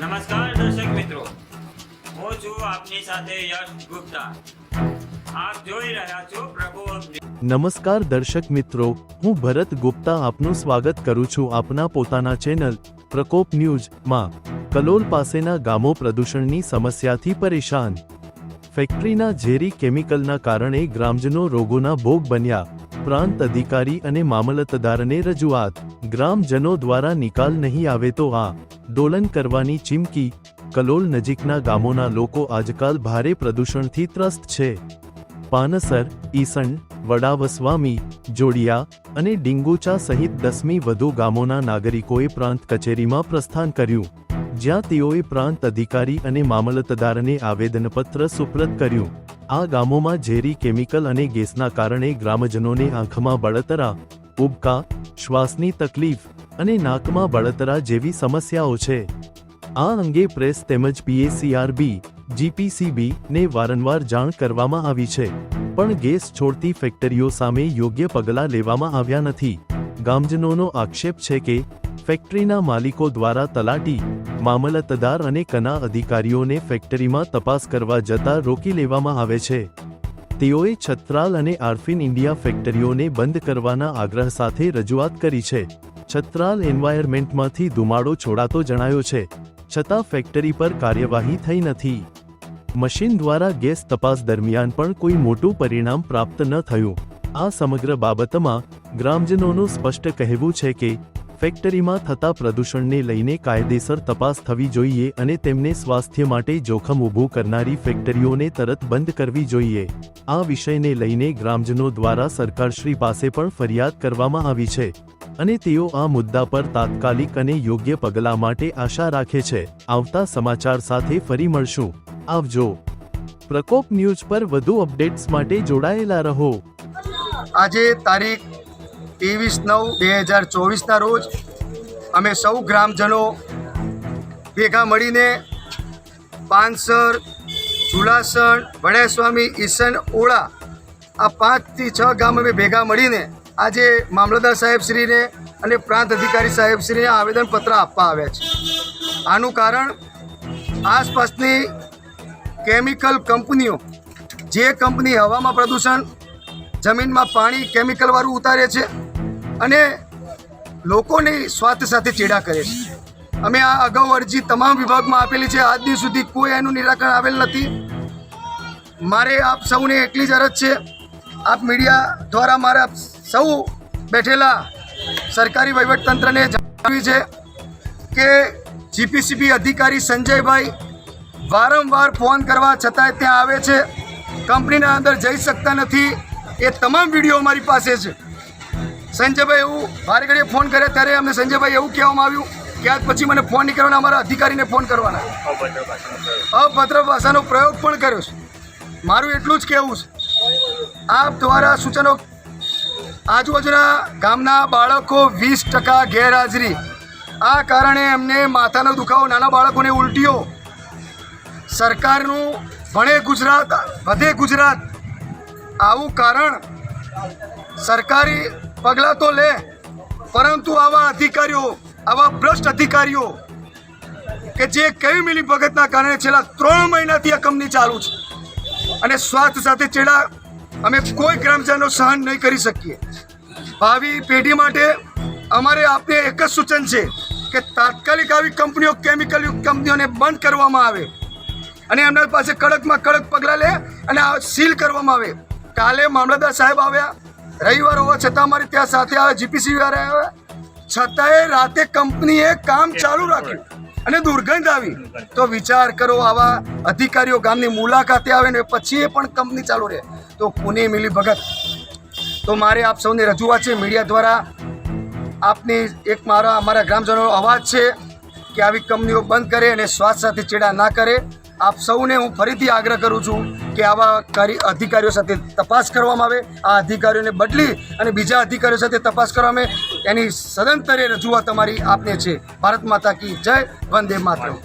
નમસ્કાર દર્શક મિત્રો. હું છું આપની સાથે યશ ગુપ્તા. આપ જોઈ રહ્યા છો પ્રભુ નમસ્કાર દર્શક મિત્રો, હું ભરત ગુપ્તા આપનું સ્વાગત કરું છું આપના પોતાના ચેનલ પ્રકોપ ન્યૂઝમાં. કલોલ પાસેના ગામો પ્રદૂષણની સમસ્યાથી પરેશાન. ફેક્ટરીના ઝેરી કેમિકલના કારણે ગ્રામજનો રોગોના ભોગ બન્યા. પ્રાંત અધિકારી અને મામલતદારને રજૂઆત. ગ્રામજનો દ્વારા નિકાલ નહીં આવે તો આ દોલન કરવાની ચીમકી. કલોલ નજીકના ગામોના લોકો આજકાલ ભારે પ્રદૂષણથી ત્રસ્ત છે. પાનસર, ઈસણ, વડાવસ્વામી, જોડિયા અને ડિંગુચા સહિત દસમી વધુ ગામોના નાગરિકોએ પ્રાંત કચેરીમાં પ્રસ્થાન કર્યું. જ્યાં તેઓએ પ્રાંત અધિકારી અને મામલતદારને આવેદનપત્ર સુપ્રત કર્યું. આ ગામોમાં ઝેરી કેમિકલ અને ગેસના કારણે ગ્રામજનોને આંખમાં બળતરા, ઉબકા, શ્વાસની તકલીફ અને નાકમાં બળતરા જેવી સમસ્યાઓ છે. આ અંગે પ્રેસ તેમજ પીએસીઆરબી, જીપીસીબી ને વારંવાર જાણ કરવામાં આવી છે. પણ ગેસ છોડતી ફેક્ટરીઓ સામે યોગ્ય પગલાં લેવામાં આવ્યા નથી. ગામજનોનો આક્ષેપ છે કે ફેક્ટરીના માલિકો દ્વારા તલાટી, મામલતદાર અને કના અધિકારીઓને ફેક્ટરીમાં તપાસ કરવા જતા રોકી લેવામાં આવે છે. તેઓએ છત્રાલ અને આર્ફિન ઇન્ડિયા ફેક્ટરીઓને બંધ કરવાના આગ્રહ સાથે રજૂઆત કરી છે. છત્રાલ એન્વાયરમેન્ટમાંથી ધુમાડો છોડાતો જણાયો છે. છતાં ફેક્ટરી પર કાર્યવાહી થઈ નથી. મશીન દ્વારા ગેસ તપાસ દરમિયાન પણ કોઈ મોટું પરિણામ પ્રાપ્ત ન થયું. આ સમગ્ર બાબતમાં ગ્રામજનોનું સ્પષ્ટ કહેવું છે કે ફેક્ટરીમાં થતા પ્રદૂષણને લઈને કાયદેસર તપાસ થવી જોઈએ અને તેમને સ્વાસ્થ્ય માટે જોખમ ઊભું કરનારી ફેક્ટરીઓને તરત બંધ કરવી જોઈએ. આ વિષયને લઈને ગ્રામજનો દ્વારા સરકારશ્રી પાસે પણ ફરિયાદ કરવામાં આવી છે અને તેઓ આ મુદ્દા પર તાત્કાલિક અને યોગ્ય પગલાં માટે આશા રાખે છે. આવતા સમાચાર સાથે ફરી મળશું. આવજો. પ્રકોપ ન્યૂઝ પર વધુ અપડેટ્સ માટે જોડાયેલા રહો. આજે તારીખ ત્રેવીસ નવ બે હજાર ચોવીસના રોજ અમે સૌ ગ્રામજનો ભેગા મળીને પાનસર ચુલાસણ વડેસ્વામી ઈસન, ઓળા આ પાંચથી છ ગામ અમે ભેગા મળીને આજે મામલતદાર સાહેબશ્રીને અને પ્રાંત અધિકારી સાહેબશ્રીને આવેદનપત્ર આપવા આવ્યા છે. આનું કારણ આસપાસની કેમિકલ કંપનીઓ, જે કંપની હવામાં પ્રદૂષણ, જમીનમાં પાણી કેમિકલવાળું ઉતારે છે અને લોકોની સ્વાર્થ સાથે ચેડા કરે છે. અમે આ અગાઉ અરજી તમામ વિભાગમાં આપેલી છે. આજ દિવસ સુધી કોઈ એનું નિરાકરણ આવેલ નથી. મારે આપ સૌને એટલી જ અરજ છે. આપ મીડિયા દ્વારા મારા સૌ બેઠેલા સરકારી વહીવટતંત્રને જણાવ્યું છે કે જીપીસીબી અધિકારી સંજયભાઈ વારંવાર ફોન કરવા છતાંય ત્યાં આવે છે. કંપનીના અંદર જઈ શકતા નથી. એ તમામ વીડિયો અમારી પાસે છે. સંજયભાઈ એવું વારે ઘડીએ ફોન કર્યા ત્યારે અમને સંજયભાઈ એવું કહેવામાં આવ્યું કે આજ પછી મને ફોન નહીં કરવાના, અમારા અધિકારીને ફોન કરવાના. અભદ્ર ભાષાનો પ્રયોગ પણ કર્યો છે. મારું એટલું જ કહેવું છે. આપ દ્વારા સૂચનો આજુબાજુના ગામના બાળકો વીસ ટકા ગેરહાજરી. આ કારણે એમને માથાનો દુખાવો, નાના બાળકોને ઉલટીઓ. સરકારનું ભણે ગુજરાત, વધે ગુજરાત. આવું કારણ સરકારી પગલાં તો લે, પરંતુ આવા અધિકારીઓ, આવા ભ્રષ્ટ અધિકારીઓ કે જે કઈ મિલી ભગતના કારણે છેલ્લા ત્રણ મહિનાથી આ કંપની ચાલુ છે. અને સ્વાસ્થ્ય સાથે ચેડા અમે કોઈ ગ્રામજનો સહન નહીં કરી શકીએ. ભાવિ પેઢી માટે અમારે આપને એક જ સૂચન છે કે તાત્કાલિક આવી કંપનીઓ, કેમિકલ કંપનીઓને બંધ કરવામાં આવે. અને એમના પાસે કડકમાં કડક પગલાં લે અને આ સીલ કરવામાં આવે. કાલે મામલતદાર સાહેબ આવ્યા રવિવાર હોવા છતાં અમારી ત્યાં સાથે આવે જીપીસી વાળા આવ્યા છતાંય રાતે કંપનીએ કામ ચાલુ રાખ્યું અને દુર્ગંધ આવી. તો વિચાર કરો આવા અધિકારીઓ ગામની મુલાકાતે આવે ને પછી એ પણ કંપની ચાલુ રહે. તો કોને મિલી ભગત. તો મારે આપ સૌને રજૂઆત છે મીડિયા દ્વારા આપની એક મારા અમારા ગ્રામજનોનો અવાજ છે કે આવી કંપનીઓ બંધ કરે અને સ્વાસ્થ્ય સાથે ચેડા ના કરે. આપ સૌને હું ફરીથી આગ્રહ કરું છું કે આવા કાર્ય અધિકારીઓ સાથે તપાસ કરવામાં આવે. આ અધિકારીઓને બદલી અને બીજા અધિકારીઓ સાથે તપાસ કરવામાં આવે. એની સદંતરે રજૂઆત અમારી આપને છે. ભારત માતા કી જય, વંદે માતરમ.